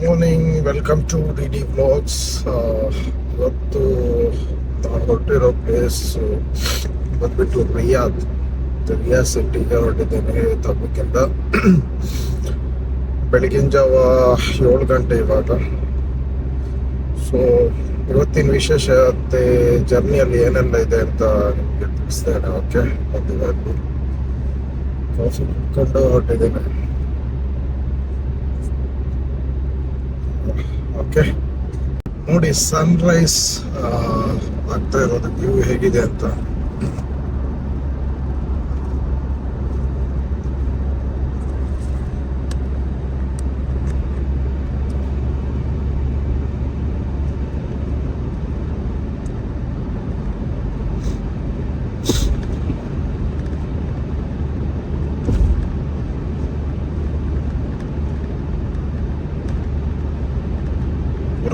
Morning welcome to D D vlogs ಇವತ್ತು ನಾನು ಹೊರಟಿರೋ place ಬಂದ್ಬಿಟ್ಟು ರಿಯಾದ್ ರಿಯಾದ್ ಸಿಟಿಗೆ ಹೊರಟಿದ್ದೇನೆ ತಬ್ಬಕ್ಕಿಂತ ಬೆಳಗಿನ ಜಾವ ಏಳು ಗಂಟೆ ಇವಾಗ. ಸೊ ಇವತ್ತಿನ ವಿಶೇಷತೆ ಜರ್ನಿಯಲ್ಲಿ ಏನೆಲ್ಲ ಇದೆ ಅಂತ ನಿಮಗೆ ತಿಳಿಸ್ತೇನೆ ಓಕೆ ಒಂದು ಕಾಫಿ ಕುಡ್ಕೊಂಡು ಹೊರಟಿದ್ದೇನೆ. ಓಕೆ. ನೋಡಿ ಸನ್ರೈಸ್ ಆಗ್ತಾ ಇರೋದು ವ್ಯೂ ಹೇಗಿದೆ ಅಂತ.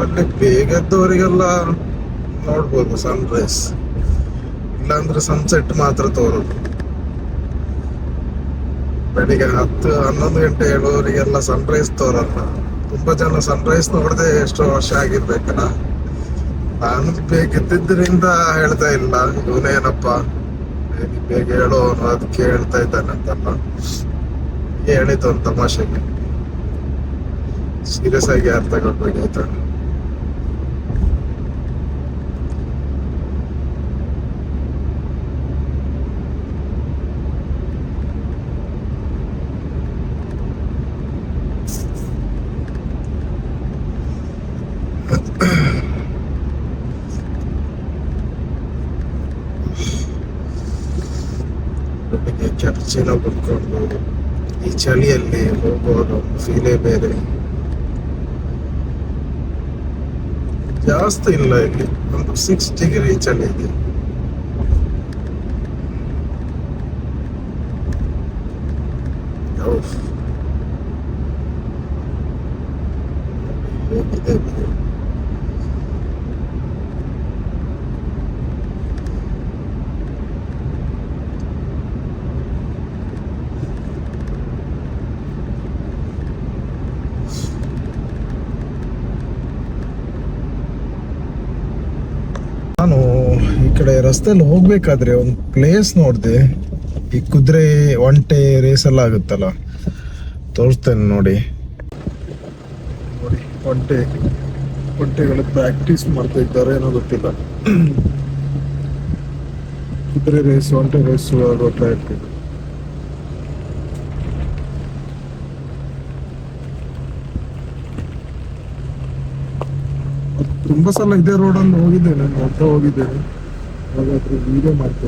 ಊರಲ್ಲಿ ಬೇಗ ಎದ್ದವರಿಗೆಲ್ಲ ನೋಡ್ಬೋದು ಸನ್ರೈಸ್ ಇಲ್ಲಾಂದ್ರೆ ಸನ್ಸೆಟ್ ಮಾತ್ರ ತೋರೋದು. ಬೆಳಿಗ್ಗೆ ಹತ್ತು ಹನ್ನೊಂದು ಗಂಟೆ ಹೇಳುವವರಿಗೆಲ್ಲ ಸನ್ರೈಸ್ ತೋರಲ್ಲ. ತುಂಬಾ ಜನ ಸನ್ರೈಸ್ ನೋಡದೆ ಎಷ್ಟೋ ವರ್ಷ ಆಗಿರ್ಬೇಕಲ್ಲ. ನಾನು ಬೇಗ ಎದ್ದಿದ್ದರಿಂದ ಹೇಳ್ತಾ ಇಲ್ಲ. ಇವನೇನಪ್ಪ ಬೇಗ ಬೇಗ ಹೇಳೋ ಅವ್ನು ಅದಕ್ಕೆ ಹೇಳ್ತಾ ಇದ್ದಾನೆ ಅಂತಲ್ಲ. ಹೇಳಿದ್ದು ಒಂದು ತಮಾಷೆಗೆ. ಸೀರಿಯಸ್ ಆಗಿ ಅರ್ಥ ಕೊಡ್ಬೇಕಾಯ್ತಾನೆ ಬೆಳಿಗ್ಗೆ ಚರ್ಚಿನ ಕುತ್ಕೊಂಡು ಈ ಚಳಿಯಲ್ಲಿ ಹೋಗೋದು ಫೀಲೇ ಬೇರೆ ಜಾಸ್ತಿ ಇಲ್ಲ ಇಲ್ಲಿ ಒಂದು ಸಿಕ್ಸ್ ಡಿಗ್ರಿ ಚಳಿ ಇದೆ ಓಹ್. ಹೇಗಿದೆ view? ನಾನು ಈ ಕಡೆ ರಸ್ತೆಯಲ್ಲಿ ಹೋಗ್ಬೇಕಾದ್ರೆ ಒಂದು ಪ್ಲೇಸ್ ನೋಡಿದೆ. ಈ ಕುದುರೆ, ಒಂಟೆ ರೇಸ್ ಎಲ್ಲ ಆಗುತ್ತಲ್ಲ, ತೋರಿಸ್ತೇನೆ ನೋಡಿ. ನೋಡಿ, ಒಂಟೆ, ಒಂಟೆಗಳು ಪ್ರಾಕ್ಟೀಸ್ ಮಾಡ್ತಾ ಇದ್ದಾರೆ, ಏನೋ ಗೊತ್ತಿಲ್ಲ. ಕುದುರೆ ರೇಸ್ ಒಂಟೆ ರೇಸ್ ಆಗೋ ಟ್ರ್ಯಾಕ್ ತುಂಬಾ ಸಲ ಇದೇ ರೋಡಲ್ಲಿ ಹೋಗಿದ್ದೇನೆ ಹೋಗಿದ್ದೇನೆ. ಹಾಗಾದ್ರೆ ವಿಡಿಯೋ ಮಾಡ್ತಾ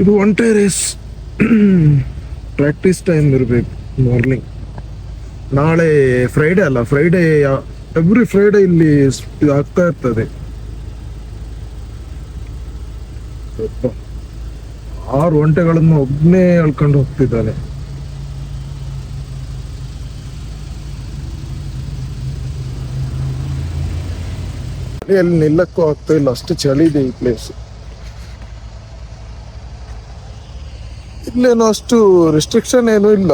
ಇದು ಒನ್ ಒಂಟೆ ರೇಸ್ ಪ್ರಾಕ್ಟೀಸ್ ಟೈಮ್ ಇರಬೇಕು ಮಾರ್ನಿಂಗ್ ನಾಳೆ ಫ್ರೈಡೇ ಅಲ್ಲ ಫ್ರೈಡೇ ಎವ್ರಿ ಫ್ರೈಡೇ ಇಲ್ಲಿ ಆಗ್ತಾ ಇರ್ತದೆ. ಆರು ಗಂಟೆಗಳನ್ನು ಒಬ್ಬನೇ ಅಳ್ಕೊಂಡು ಹೋಗ್ತಿದ್ದಾನೆ. ಅಲ್ಲಿ ನಿಲ್ಲಕ್ಕೂ ಆಗ್ತಾ ಇಲ್ಲ. ಅಷ್ಟು ಚಳಿ ಇದೆ ಈ ಪ್ಲೇಸ್ ಇಲ್ಲೇನು ಅಷ್ಟು ರೆಸ್ಟ್ರಿಕ್ಷನ್ ಏನು ಇಲ್ಲ.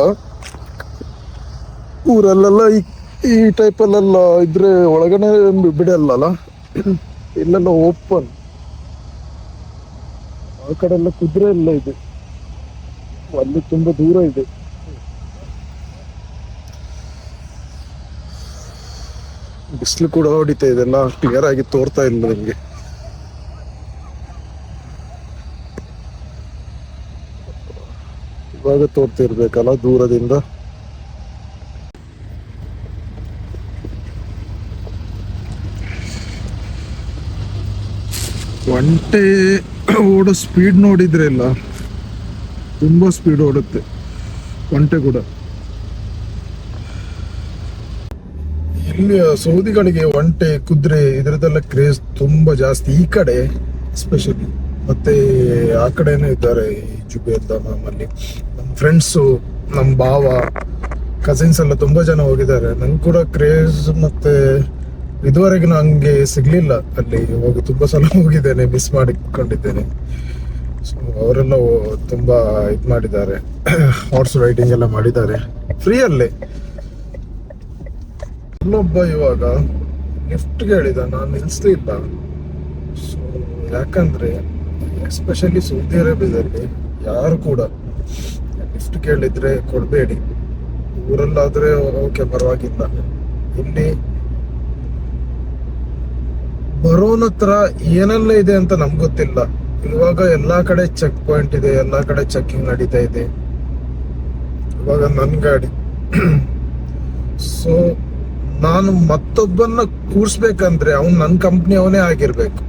ಊರಲ್ಲೆಲ್ಲ ಈ ಈ ಟೈಪಲ್ಲೆಲ್ಲ ಇದ್ರೆ ಒಳಗಡೆ ಬಿಡಲ್ಲಲ್ಲ? ಇಲ್ಲೆಲ್ಲ ಓಪನ್ ಆ ಕಡೆ ಎಲ್ಲ ಕುದುರೆ ಎಲ್ಲ ಇದೆ. ಅಲ್ಲಿ ತುಂಬಾ ದೂರ ಇದೆ. ಬಿಸಿಲು ಕೂಡ ಹೊಡಿತಾ ಇದೆಲ್ಲ ಕ್ಲಿಯರ್ ಆಗಿ ತೋರ್ತಾ ಇಲ್ಲ ನಿಮ್ಗೆ. ಇವಾಗ ತೋರ್ತಿರ್ಬೇಕಲ್ಲ ದೂರದಿಂದ. ಒಂಟೆ ಓಡೋ ಸ್ಪೀಡ್ ನೋಡಿದ್ರೆ ಇಲ್ಲ. ತುಂಬಾ ಸ್ಪೀಡ್ ಓಡುತ್ತೆ. ಒಂಟೆ ಕೂಡ. ಇಲ್ಲಿ ಸೌದಿಗಳಿಗೆ ಒಂಟೆ, ಕುದುರೆ ಇದರದೆಲ್ಲ ಕ್ರೇಜ್ ತುಂಬಾ ಜಾಸ್ತಿ. ಈ ಕಡೆ ಸ್ಪೆಷಲಿ ಮತ್ತೆ ಆ ಕಡೆನೂ ಇದ್ದಾರೆ ಈ ಜುಬೇರ್ ದಾಮಲ್ಲಿ ನಮ್ಮ ಫ್ರೆಂಡ್ಸು ನಮ್ಮ ಭಾವ ಕಸಿನ್ಸ್ ಎಲ್ಲ ತುಂಬಾ ಜನ ಹೋಗಿದ್ದಾರೆ. ನಂಗೆ ಕೂಡ ಕ್ರೇಜ್ ಮತ್ತೆ ಇದುವರೆಗೂ ನಂಗೆ ಸಿಗ್ಲಿಲ್ಲ ಅಲ್ಲಿ. ಹೋಗಿ ತುಂಬಾ ಸಲ ಹೋಗಿದ್ದೇನೆ ಮಿಸ್ ಮಾಡಿಕೊಂಡಿದ್ದೇನೆ. ಸೊ ಅವರೆಲ್ಲ ತುಂಬ ಇದ್ ಮಾಡಿದ್ದಾರೆ. ಹಾರ್ಸ್ ರೈಡಿಂಗ್ ಎಲ್ಲ ಮಾಡಿದ್ದಾರೆ. ಫ್ರೀ ಅಲ್ಲೊಬ್ಬ ಇವಾಗ ಲಿಫ್ಟ್ ಹೇಳಿದ, ನಾನು ನಿಲ್ಲಿಸ್ತಿಲ್ಲ ಸೊ ಯಾಕಂದ್ರೆ ಎಸ್ಪೆಷಲಿ ಸೌದಿ ಅರೇಬಿಯಾದಲ್ಲಿ ಯಾರು ಕೂಡ ಲಿಫ್ಟ್ ಕೇಳಿದ್ರೆ ಕೊಡಬೇಡಿ. ಊರಲ್ಲಾದ್ರೆ ಓಕೆ, ಪರವಾಗಿಲ್ಲ. ಇಲ್ಲಿ ಬರೋನ್ ಹತ್ರ ಏನೆಲ್ಲ ಇದೆ ಅಂತ ನಮ್ಗೆ ಗೊತ್ತಿಲ್ಲ. ಇವಾಗ ಎಲ್ಲಾ ಕಡೆ ಚೆಕ್ ಪಾಯಿಂಟ್ ಇದೆ, ಎಲ್ಲಾ ಕಡೆ ಚೆಕಿಂಗ್ ನಡೀತಾ ಇದೆ. ಇವಾಗ ನನ್ನ ಗಾಡಿ. ಸೊ ನಾನು ಮತ್ತೊಬ್ಬನ್ನ ಕೂರ್ಸ್ಬೇಕಂದ್ರೆ ಅವ್ನು ನನ್ನ ಕಂಪ್ನಿ ಅವನೇ ಆಗಿರ್ಬೇಕು.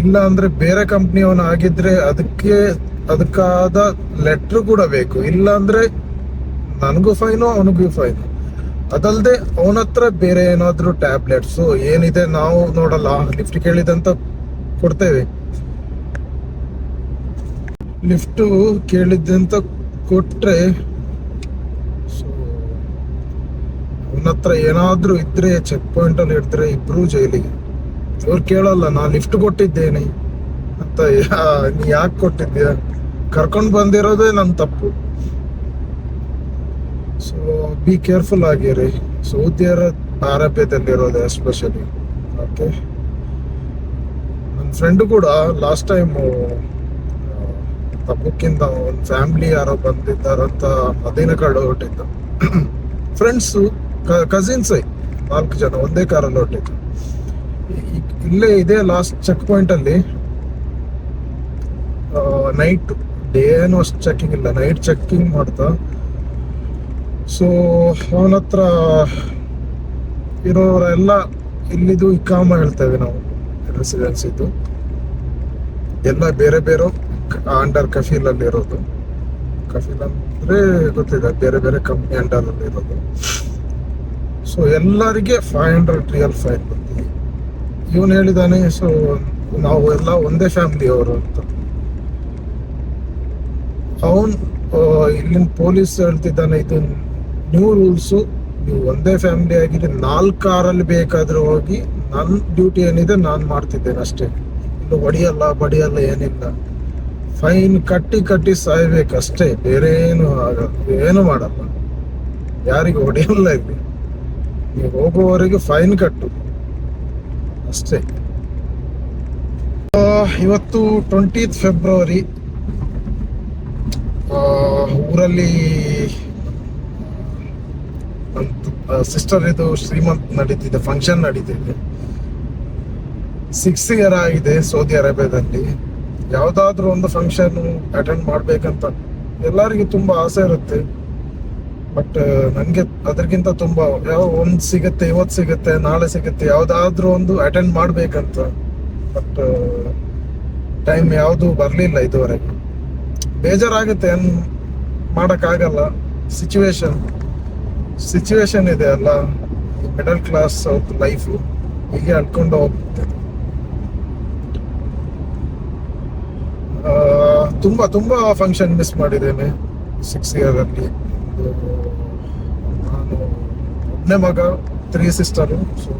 ಇಲ್ಲ ಅಂದ್ರೆ ಬೇರೆ ಕಂಪ್ನಿ ಅವನ ಆಗಿದ್ರೆ ಅದಕ್ಕೆ, ಅದಕ್ಕಾದ ಲೆಟ್ರ್ ಕೂಡ ಬೇಕು. ಇಲ್ಲ ಅಂದ್ರೆ ನನಗೂ ಫೈನು ಅವನಿಗೂ ಫೈನು ಅದಲ್ಲದೆ ಅವನ ಹತ್ರ ಬೇರೆ ಏನಾದ್ರು ಟ್ಯಾಬ್ಲೆಟ್ಸ್ ಏನಿದೆ ನಾವು ನೋಡಲ್ಲ. ಲಿಫ್ಟ್ ಕೇಳಿದಂತ ಕೊಡ್ತೇವೆ. ಲಿಫ್ಟ್ ಕೇಳಿದ್ದಂತ ಕೊಟ್ರೆ ಸೊ ಅವನ ಹತ್ರ ಏನಾದ್ರೂ ಇದ್ರೆ ಚೆಕ್ ಪಾಯಿಂಟ್ ಅಲ್ಲಿ ಇಡ್ತಾರೆ ಇಬ್ರು ಜೈಲಿಗೆ. ಅವ್ರು ಕೇಳಲ್ಲ, ನಾ ಲಿಫ್ಟ್ ಕೊಟ್ಟಿದ್ದೇನೆ. ಅಂತ ನೀ ಯಾಕೆ ಕೊಟ್ಟಿದ್ಯಾ ಕರ್ಕೊಂಡ್ ಬಂದಿರೋದೇ ನನ್ನ ತಪ್ಪು. ಸೊ ಬಿ ಕೇರ್ಫುಲ್ ಆಗಿರಿ. ಸೌದಿ ಅರೇಬಿಯಾದಲ್ಲಿರೋದು ಎಸ್ಪೆಷಲಿ ಓಕೆ ನನ್ನ ಫ್ರೆಂಡ್ ಕೂಡ ಲಾಸ್ಟ್ ಟೈಮ್ ತಪ್ಪಕ್ಕಿಂತ ಒಂದು ಫ್ಯಾಮಿಲಿ ಯಾರೋ ಬಂದಿದ್ದಾರಂತ ಮದೀನ ಕಡೆ ಹೊರಟಿದ್ದ. ಫ್ರೆಂಡ್ಸು ಕಸಿನ್ಸ್ ನಾಲ್ಕು ಜನ, ಒಂದೇ ಕಾರಲ್ಲಿ ಹೊರಟಿದ್ದು ಇಲ್ಲೇ ಇದೆ ಲಾಸ್ಟ್ ಚೆಕ್ ಪಾಯಿಂಟ್ ಅಲ್ಲಿ. ನೈಟ್ ಡೇ ಏನು ಅಷ್ಟು ಚೆಕ್ಕಿಂಗ್ ಇಲ್ಲ ನೈಟ್ ಚೆಕ್ಕಿಂಗ್ ಮಾಡ್ತಾ. ಸೊ ಅವನ ಹತ್ರ ಇರೋರೆಲ್ಲ ಇಲ್ಲಿದು ಇಕಾಮ ಹೇಳ್ತೇವೆ ನಾವು ರೆಸಿಡೆನ್ಸ್ ಇದ್ದು ಎಲ್ಲ ಬೇರೆ ಬೇರೆ ಅಂಡರ್ ಕಫೀಲ್ ಅಲ್ಲಿ ಇರೋದು. ಕಫೀಲ್ ಅಂದ್ರೆ ಗೊತ್ತಿದೆ ಬೇರೆ ಬೇರೆ ಕಂಪ್ನಿ ಅಂಡರ್ ಅಲ್ಲಿ ಇರೋದು. ಸೊ ಎಲ್ಲರಿಗೆ ಫೈವ್ ಹಂಡ್ರೆಡ್ ರಿಯಲ್ ಫೈನ್ ಬಂದಿದೆ ಇವನು ಹೇಳಿದಾನೆ ಸೊ ನಾವು ಎಲ್ಲ ಒಂದೇ ಫ್ಯಾಮಿಲಿ ಅವರು ಅಂತ. ಅವನ್ ಇಲ್ಲಿನ ಪೊಲೀಸ್ ಹೇಳ್ತಿದ್ದಾನೆ, ಇದು ನ್ಯೂ ರೂಲ್ಸು ನೀವು ಒಂದೇ ಫ್ಯಾಮಿಲಿ ಆಗಿದೆ ನಾಲ್ಕು ಕಾರಲ್ಲಿ ಬೇಕಾದ್ರೆ ಹೋಗಿ ನನ್ನ ಡ್ಯೂಟಿ ಏನಿದೆ ನಾನು ಮಾಡ್ತಿದ್ದೇನೆ ಅಷ್ಟೇ. ಇನ್ನು ಹೊಡಿಯಲ್ಲ, ಬಡಿಯಲ್ಲ ಏನಿಲ್ಲ. ಫೈನ್ ಕಟ್ಟಿ ಕಟ್ಟಿ ಸಾಯ್ಬೇಕಷ್ಟೇ ಬೇರೆ ಏನು ಆಗಲ್ಲ, ಏನು ಮಾಡಲ್ಲ. ಯಾರಿಗೂ ಹೊಡೆಯಲ್ಲ ಇಲ್ಲಿ. ನೀವು ಹೋಗುವವರೆಗೆ ಫೈನ್ ಕಟ್ಟು. ಅಷ್ಟೇ. ಇವತ್ತು ಟ್ವೆಂಟೀತ್ ಫೆಬ್ರವರಿ ಊರಲ್ಲಿ ಸಿಸ್ಟರ್ ಇದು ಶ್ರೀಮಂತ್ ನಡೀತಿದೆ ಫಂಕ್ಷನ್ ನಡೀತಿದೆ. ಸಿಕ್ಸ್ ಇಯರ್ ಆಗಿದೆ ಸೌದಿ ಅರೇಬಿಯಾದಲ್ಲಿ ಯಾವುದಾದ್ರೂ ಒಂದು ಫಂಕ್ಷನ್ ಅಟೆಂಡ್ ಮಾಡ್ಬೇಕಂತ ಎಲ್ಲರಿಗೂ ತುಂಬಾ ಆಸೆ ಇರುತ್ತೆ. ಬಟ್ ನನಗೆ ಅದಕ್ಕಿಂತ ತುಂಬಾ ಯಾವ ಒಂದು ಸಿಗುತ್ತೆ ಇವತ್ತು ಸಿಗುತ್ತೆ, ನಾಳೆ ಸಿಗುತ್ತೆ, ಯಾವುದಾದ್ರೂ ಒಂದು ಅಟೆಂಡ್ ಮಾಡಬೇಕಂತ. ಬಟ್ ಟೈಮ್ ಯಾವುದು ಬರಲಿಲ್ಲ ಇದುವರೆಗೆ. ಬೇಜಾರಾಗುತ್ತೆ, ಏನು ಮಾಡೋಕ್ಕಾಗಲ್ಲ. ಸಿಚುವೇಶನ್ ಸಿಚುವೇಶನ್ ಇದೆ ಅಲ್ಲ. ಮಿಡಲ್ ಕ್ಲಾಸ್ ಲೈಫ್ ಹೀಗೆ ಅಡ್ಕೊಂಡು ಹೋಗುತ್ತೆ ತುಂಬ ತುಂಬಾ ತುಂಬಾ ಫಂಕ್ಷನ್ ಮಿಸ್ ಮಾಡಿದ್ದೇನೆ ಸಿಕ್ಸ್ ಇಯರ್ ಅಲ್ಲಿ. ಒಂದು ನಾನು ಒಬ್ಬನೇ ಮಗ three sister so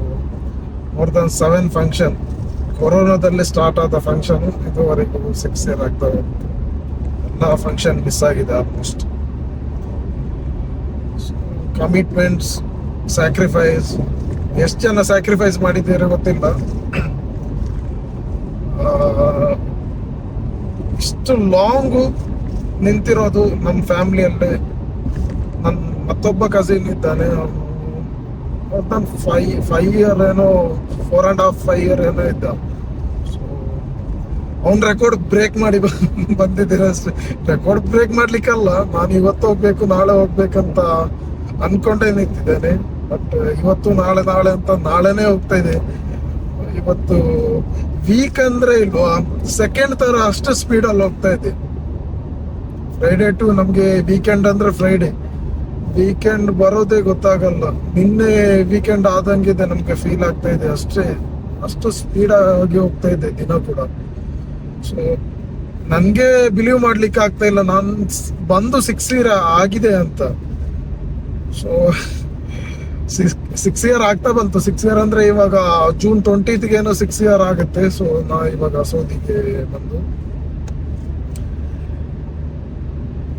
more than seven function ಕೊರೋನಾದಲ್ಲಿ start ಆದ ಫಂಕ್ಷನ್ ಇದುವರೆಗೂ ಸಿಕ್ಸ್ ಇಯರ್ ಆಗ್ತಾ ಉಂಟು ಎಲ್ಲ ಫಂಕ್ಷನ್ ಮಿಸ್ ಆಗಿದೆ ಆಲ್ಮೋಸ್ಟ್ ಕಮಿಟ್ಮೆಂಟ್ಸ್ ಸ್ಯಾಕ್ರಿಫೈಸ್ ಎಷ್ಟು ಜನ ಸ್ಯಾಕ್ರಿಫೈಸ್ ಮಾಡಿದ್ದೀರೋ ಗೊತ್ತಿಲ್ಲ. ಇಷ್ಟು ಲಾಂಗು ನಿಂತಿರೋದು ನಮ್ಮ ಫ್ಯಾಮಿಲಿಯಲ್ಲೇ ಮತ್ತೊಬ್ಬ ಕಸಿನ್ ಇದ್ದಾನೆ ನನ್ನ ಫೈ ಫೈವ್ ಇಯರ್ ಏನೋ four and half five year ಏನೋ ಇದ್ದ. ಸೊ ಅವ್ನ ರೆಕಾರ್ಡ್ ಬ್ರೇಕ್ ಮಾಡಿ ಬಂದಿದ್ದೀರ ರೆಕಾರ್ಡ್ ಬ್ರೇಕ್ ಮಾಡ್ಲಿಕ್ಕಲ್ಲ, ನಾನು ಇವತ್ತು ಹೋಗ್ಬೇಕು, ನಾಳೆ ಹೋಗ್ಬೇಕಂತ ಅನ್ಕೊಂಡೇ ನಿಂತಿದ್ದೇನೆ. ಬಟ್ ಇವತ್ತು ನಾಳೆ ನಾಳೆ ಅಂತ ನಾಳೆನೆ ಹೋಗ್ತಾ ಇದೆ. ಇವತ್ತು ವೀಕ್ ಅಂದ್ರೆ ಇಲ್ವಾ ಸೆಕೆಂಡ್ ತರ ಅಷ್ಟು ಸ್ಪೀಡ್ ಅಲ್ಲಿ ಹೋಗ್ತಾ ಇದೆ. ಫ್ರೈಡೆ ಟು ನಮ್ಗೆ ವೀಕೆಂಡ್ ಅಂದ್ರೆ ಫ್ರೈಡೆ ವೀಕೆಂಡ್ ಬರೋದೇ ಗೊತ್ತಾಗಲ್ಲ. ನಿನ್ನೆ ವೀಕೆಂಡ್ ಆದಂಗಿದೆ ನಮ್ಗೆ ಫೀಲ್ ಆಗ್ತಾ ಇದೆ ಅಷ್ಟೇ. ಅಷ್ಟು ಸ್ಪೀಡ್ ಆಗಿ ಹೋಗ್ತಾ ಇದೆ ದಿನ ಕೂಡ. ಸೊ ನನ್ಗೆ ಬಿಲೀವ್ ಮಾಡ್ಲಿಕ್ಕೆ ಆಗ್ತಾ ಇಲ್ಲ. ನಾನ್ ಬಂದು ಸಿಕ್ಸ್ ಇಯರ್ ಆಗಿದೆ ಅಂತ. ಸೊ ಸಿಕ್ಸ್ ಇಯರ್ ಆಗ್ತಾ ಬಂತು. ಸಿಕ್ಸ್ ಇಯರ್ ಅಂದ್ರೆ ಇವಾಗ ಜೂನ್ ಟ್ವೆಂಟಿತ್ಗೆ ಏನೋ ಸಿಕ್ಸ್ ಇಯರ್ ಆಗುತ್ತೆ. ಸೊ ನಾ ಇವಾಗ ಸೌದಿಗೆ ಬಂದು.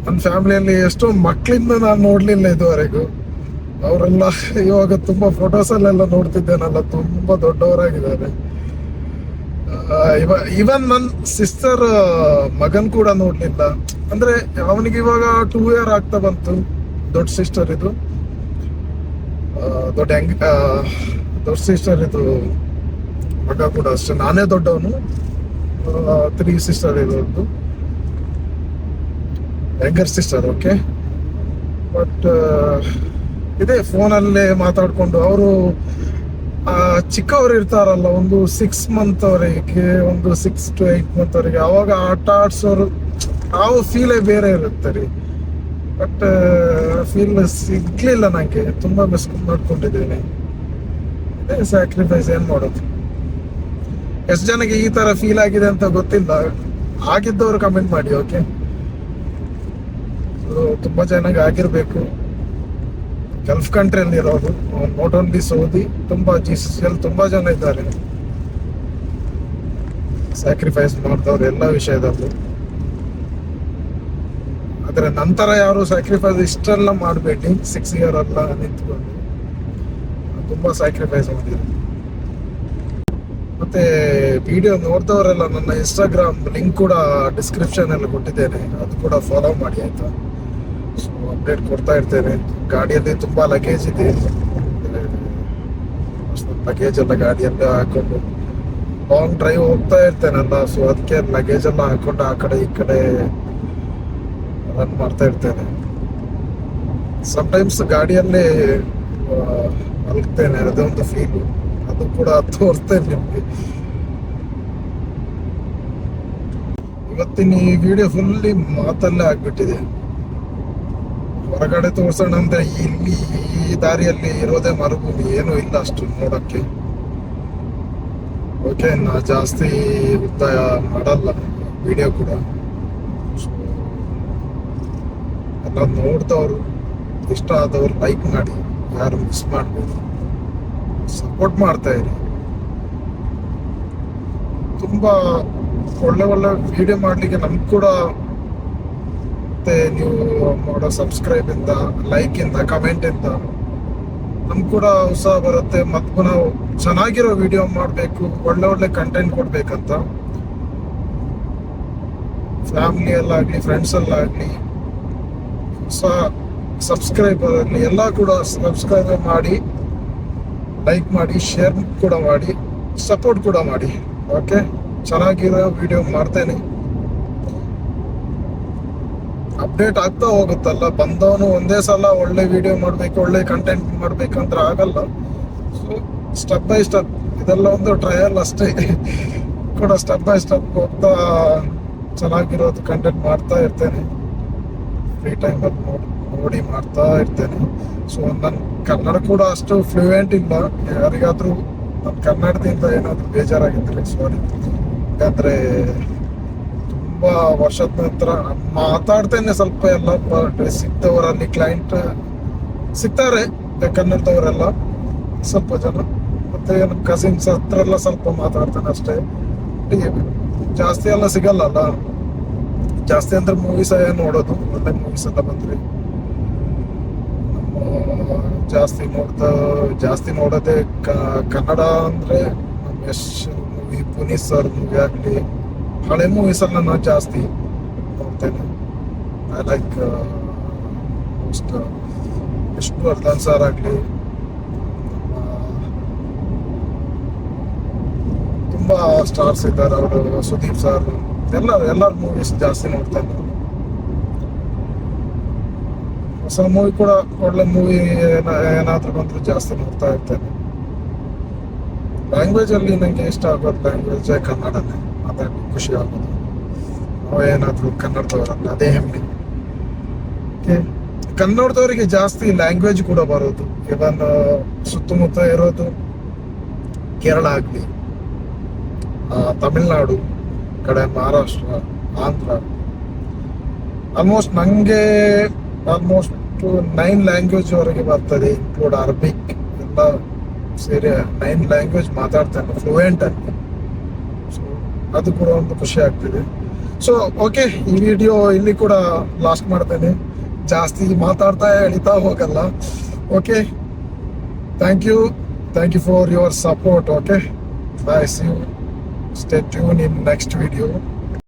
ನನ್ನ ಫ್ಯಾಮಿಲಿಯಲ್ಲಿ ಎಷ್ಟೋ ಮಕ್ಕಳಿಂದ ನಾನು ನೋಡಲಿಲ್ಲ ಇದುವರೆಗೂ. ಅವರೆಲ್ಲ ಇವಾಗ ತುಂಬಾ ಫೋಟೋಸ್ ಅಲ್ಲೆಲ್ಲ ನೋಡ್ತಿದ್ದೇನಲ್ಲ, ತುಂಬಾ ದೊಡ್ಡವರಾಗಿದ್ದಾರೆ. ಇವನ್ ನನ್ನ ಸಿಸ್ಟರ್ ಮಗನ್ ಕೂಡ ನೋಡ್ಲಿಲ್ಲ. ಅಂದ್ರೆ ಅವನಿಗೆ ಇವಾಗ ಟೂ ಇಯರ್ ಆಗ್ತಾ ಬಂತು, ದೊಡ್ಡ ಸಿಸ್ಟರ್ ಇದು. ದೊಡ್ಡ ಹೆಂಗ್ ದೊಡ್ಡ ಸಿಸ್ಟರ್ ಇದು, ಮಗ ಕೂಡ ಅಷ್ಟೇ, ನಾನೇ ದೊಡ್ಡವನು. ತ್ರೀ ಸಿಸ್ಟರ್ ಇರೋದು. ಯಂಗರ್ ಸಿಸ್ಟರ್ ಓಕೆ ಬಟ್ ಇದೇ ಫೋನಲ್ಲೇ ಮಾತಾಡಿಕೊಂಡು. ಅವರು ಚಿಕ್ಕವರು ಇರ್ತಾರಲ್ಲ, ಒಂದು ಸಿಕ್ಸ್ ಮಂತ್ ಅವರಿಗೆ, ಒಂದು ಸಿಕ್ಸ್ ಟು ಏಯ್ಟ್ ಮಂತ್ ಅವರಿಗೆ. ಅವಾಗ ಆಟ ಆಡ್ಸೋರು ಆ ಫೀಲೇ ಬೇರೆ ಇರುತ್ತೆ ರೀ. ಬಟ್ ಫೀಲ್ ಸಿಗ್ಲಿಲ್ಲ ನನಗೆ ತುಂಬ ಮಿಸ್ ಮಾಡ್ಕೊಂಡಿದ್ದೀನಿ. ಇದೇ ಸ್ಯಾಕ್ರಿಫೈಸ್ ಏನು ಮಾಡೋದು? ಎಷ್ಟು ಜನಕ್ಕೆ ಈ ತರ ಫೀಲ್ ಆಗಿದೆ ಅಂತ ಗೊತ್ತಿಲ್ಲ. ಆಗಿದ್ದವರು ಕಮೆಂಟ್ ಮಾಡಿ ಓಕೆ ತುಂಬಾ ಚೆನ್ನಾಗಿ ಆಗಿರ್ಬೇಕು. ಗಲ್ಫ್ ಕಂಟ್ರಿಯಲ್ಲಿ ಇರೋದು ನಾಟ್ ಓನ್ಲಿ ಸೌದಿ ತುಂಬಾ ಸಿ ಅಲ್ಲಿ ತುಂಬಾ ಜನ ಇದ್ದಾರೆ. ಸ್ಯಾಕ್ರಿಫೈಸ್ ಮಾಡಿದವ್ರು ಎಲ್ಲ ವಿಷಯದಲ್ಲೂ ಆದರೆ ನಂತರ ಯಾರು ಸ್ಯಾಕ್ರಿಫೈಸ್ ಇಷ್ಟೆಲ್ಲ ಮಾಡಬೇಡಿ ಸಿಕ್ಸ್ ಇಯರ್ ಎಲ್ಲ ನಿಂತ್ಕೊಂಡು. ತುಂಬಾ ಸ್ಯಾಕ್ರಿಫೈಸ್ ಮಾಡಿದ್ರು. ಮತ್ತೆ ವಿಡಿಯೋ ನೋಡಿದವರೆಲ್ಲ ನನ್ನ ಇನ್ಸ್ಟಾಗ್ರಾಮ್ ಲಿಂಕ್ ಕೂಡ ಡಿಸ್ಕ್ರಿಪ್ಷನ್ ಅಲ್ಲಿ ಕೊಟ್ಟಿದ್ದೇನೆ, ಅದು ಕೂಡ ಫಾಲೋ ಮಾಡಿ ಆಯ್ತಾ? ಅಪ್ಡೇಟ್ ಕೊಡ್ತಾ ಇರ್ತೇನೆ. ಗಾಡಿಯಲ್ಲಿ ತುಂಬಾ ಲಗೇಜ್ ಇದೆ. ಲಗೇಜ್ ಎಲ್ಲ ಗಾಡಿಯಲ್ಲೇ ಹಾಕೊಂಡು. ಲಾಂಗ್ ಡ್ರೈವ್ ಹೋಗ್ತಾ ಇರ್ತೇನಲ್ಲ ಸೊ ಅದಕ್ಕೆ ಲಗೇಜ್ ಎಲ್ಲ ಹಾಕೊಂಡು ಆ ಕಡೆ ಈ ಕಡೆ ರನ್ ಮಾಡ್ತಾ ಇರ್ತೇನೆ. ಸಮಟೈಮ್ಸ್ ಗಾಡಿಯಲ್ಲೇ ಮಲಗ್ತೇನೆ ಅದೇ ಒಂದು ಫೀಲ್ ಅದು ಕೂಡ ತೋರಿಸ್ತೇನೆ ನಿಮಗೆ. ಇವತ್ತಿನ ಈ ವಿಡಿಯೋ ಫುಲ್ಲಿ ಮಾತಲ್ಲೇ ಆಗ್ಬಿಟ್ಟಿದೆ. ಹೊರಗಡೆ ತೋರ್ಸೋಣ ಅಂದ್ರೆ ಇಲ್ಲಿ ಈ ದಾರಿಯಲ್ಲಿ ಇರೋದೇ ಮರುಭೂಮಿ, ಏನೂ ಇಲ್ಲ ಅಷ್ಟು ನೋಡಕ್ಕೆ. ಓಕೆ ನಾ ಜಾಸ್ತಿ ಉದ್ದ ಮಾಡಲ್ಲ ವಿಡಿಯೋ ಕೂಡ. ಎಲ್ಲ ನೋಡ್ದವ್ರು, ಇಷ್ಟ ಆದವ್ರು ಲೈಕ್ ಮಾಡಿ, ಯಾರು ಮಿಸ್ ಮಾಡ್ಬೋದು. ಸಪೋರ್ಟ್ ಮಾಡ್ತಾ ಇರಿ. ತುಂಬಾ ಒಳ್ಳೆ ಒಳ್ಳೆ ವಿಡಿಯೋ ಮಾಡ್ಲಿಕ್ಕೆ ನಮ್ಗೆ ಕೂಡ ಮತ್ತೆ ನೀವು ಮಾಡೋ ಸಬ್ಸ್ಕ್ರೈಬ್ ಇಂದ ಲೈಕ್ ಇಂದ ಕಮೆಂಟ್ ಇಂದ, ನಮ್ಗೆ ಕೂಡ ಉತ್ಸಾಹ ಬರುತ್ತೆ. ಮತ್ತು ನಾವು ಚೆನ್ನಾಗಿರೋ ವಿಡಿಯೋ ಮಾಡಬೇಕು ಒಳ್ಳೆ ಒಳ್ಳೆ ಕಂಟೆಂಟ್ ಕೊಡ್ಬೇಕಂತ ಫ್ರೆಂಡ್ಸ್ ಫ್ರೆಂಡ್ಸಲ್ಲಾಗಲಿ ಹೊಸ ಸಬ್ಸ್ಕ್ರೈಬರ್ ಆಗಲಿ ಎಲ್ಲ ಕೂಡ ಸಬ್ಸ್ಕ್ರೈಬ್ ಮಾಡಿ ಲೈಕ್ ಮಾಡಿ ಶೇರ್ ಕೂಡ ಮಾಡಿ ಸಪೋರ್ಟ್ ಕೂಡ ಮಾಡಿ. ಓಕೆ ಚೆನ್ನಾಗಿರೋ ವಿಡಿಯೋ ಮಾಡ್ತೇನೆ. ಅಪ್ಡೇಟ್ ಆಗ್ತಾ ಹೋಗುತ್ತಲ್ಲ, ಬಂದವನು ಒಂದೇ ಸಲ ಒಳ್ಳೆ ವಿಡಿಯೋ ಮಾಡ್ಬೇಕು, ಒಳ್ಳೆ ಕಂಟೆಂಟ್ ಮಾಡ್ಬೇಕಂದ್ರೆ ಆಗಲ್ಲ. ಸೊ ಸ್ಟೆಪ್ ಬೈ ಸ್ಟೆಪ್ ಇದೆಲ್ಲ ಒಂದು ಟ್ರಯಲ್ ಅಷ್ಟೇ. ಕೂಡ ಸ್ಟೆಪ್ ಬೈ ಸ್ಟೆಪ್ ಹೋಗ್ತಾ ಚೆನ್ನಾಗಿರೋದು ಕಂಟೆಂಟ್ ಮಾಡ್ತಾ ಇರ್ತೇನೆ. ಫ್ರೀ ಟೈಮಲ್ಲಿ ನೋಡಿ ನೋಡಿ ಮಾಡ್ತಾ ಇರ್ತೇನೆ. ಸೊ ನನ್ನ ಕನ್ನಡ ಕೂಡ ಅಷ್ಟು ಫ್ಲೂಯೆಂಟ್ ಇಲ್ಲ. ಯಾರಿಗಾದ್ರೂ ನನ್ನ ಕನ್ನಡದಿಂದ ಏನಾದ್ರು ಬೇಜಾರಾಗಿದ್ರೆ ಸಾರಿ ಯಾಕಂದ್ರೆ ತುಂಬಾ ವರ್ಷದ ನಂತರ ಮಾತಾಡ್ತೇನೆ ಸ್ವಲ್ಪ ಎಲ್ಲ ಸಿಕ್ತವರಲ್ಲಿ ಕ್ಲೈಂಟ್ ಸಿಗ್ತಾರೆ ಕನ್ನಡದವರೆಲ್ಲ ಸ್ವಲ್ಪ ಜನ. ಮತ್ತೆ ನಮ್ಮ ಕಸಿನ್ಸ್ ಹತ್ರ ಎಲ್ಲ ಸ್ವಲ್ಪ ಮಾತಾಡ್ತೇನೆ ಅಷ್ಟೇ. ಜಾಸ್ತಿ ಎಲ್ಲ ಸಿಗಲ್ಲ ಅಲ್ಲ ಜಾಸ್ತಿ ಅಂದ್ರೆ ಮೂವೀಸ್ ನೋಡೋದು, ಒಳ್ಳೆ ಮೂವೀಸ್ ಎಲ್ಲ ಬಂದ್ರಿ. ಜಾಸ್ತಿ ನೋಡ್ತಾ, ಜಾಸ್ತಿ ನೋಡೋದೇ ಕನ್ನಡ ಅಂದ್ರೆ Yash movie Puneeth sir movie ಆಗ್ಲಿ ಹಳೆ ಮೂವೀಸಲ್ಲಿ ನಾನು ಜಾಸ್ತಿ ನೋಡ್ತೇನೆ. ಐ ಲೈಕ್ ಮೋಸ್ಟ್ ಅರ್ಧನ್ ಸರ್ ಆಗಲಿ ತುಂಬ ಸ್ಟಾರ್ಸ್ ಇದ್ದಾರೆ ಅವರು, ಸುದೀಪ್ ಸರ್ ಎಲ್ಲ, ಎಲ್ಲರ ಮೂವೀಸ್ ಜಾಸ್ತಿ ನೋಡ್ತೇನೆ. ಹೊಸ ಮೂವಿ ಕೂಡ, ಒಳ್ಳೆ ಮೂವಿ ಏನಾದರೂ ಬಂದರೂ ಜಾಸ್ತಿ ನೋಡ್ತಾ ಇರ್ತೇನೆ. ಲ್ಯಾಂಗ್ವೇಜಲ್ಲಿ ನನಗೆ ನಂಗೆ ಇಷ್ಟ ಆಗೋದು ಲ್ಯಾಂಗ್ವೇಜ್ ಕನ್ನಡನೇ ಮಾತಾಡಿ ಖುಷಿ ಆಗೋದು ನಾವು ಏನಾದ್ರು ಕನ್ನಡದವರಲ್ಲ ಅದೇ ಹೆಮ್ಮೆ. ಕನ್ನಡದವರಿಗೆ ಜಾಸ್ತಿ ಲ್ಯಾಂಗ್ವೇಜ್ ಕೂಡ ಬರೋದು. ಇವನ್ ಸುತ್ತಮುತ್ತ ಇರೋದು ಕೇರಳ ಆಗಲಿ ತಮಿಳ್ನಾಡು, ಕಡೆ ಮಹಾರಾಷ್ಟ್ರ, ಆಂಧ್ರ. ಆಲ್ಮೋಸ್ಟ್ ನಂಗೆ ಆಲ್ಮೋಸ್ಟ್ ನೈನ್ ಲ್ಯಾಂಗ್ವೇಜ್ ವರೆಗೆ ಬರ್ತದೆ ಇನ್ಕ್ಲೂಡ್ ಅರಬಿಕ್ ಎಲ್ಲ ಸೇರಿ ನೈನ್ ಲ್ಯಾಂಗ್ವೇಜ್ ಮಾತಾಡ್ತಾನೆ ಫ್ಲೂಯೆಂಟ್ ಸೊ ಅದು ಕೂಡ ಒಂದು ಖುಷಿ ಆಗ್ತಿದೆ. ಸೊ ಓಕೆ ಈ ವಿಡಿಯೋ ಇಲ್ಲಿ ಕೂಡ ಲಾಸ್ಟ್ ಮಾಡ್ತೇನೆ. ಜಾಸ್ತಿ ಮಾತಾಡ್ತಾ ಎಳಿತಾ ಹೋಗಲ್ಲ. Okay thank you thank you for your support okay bye see you stay tune in next video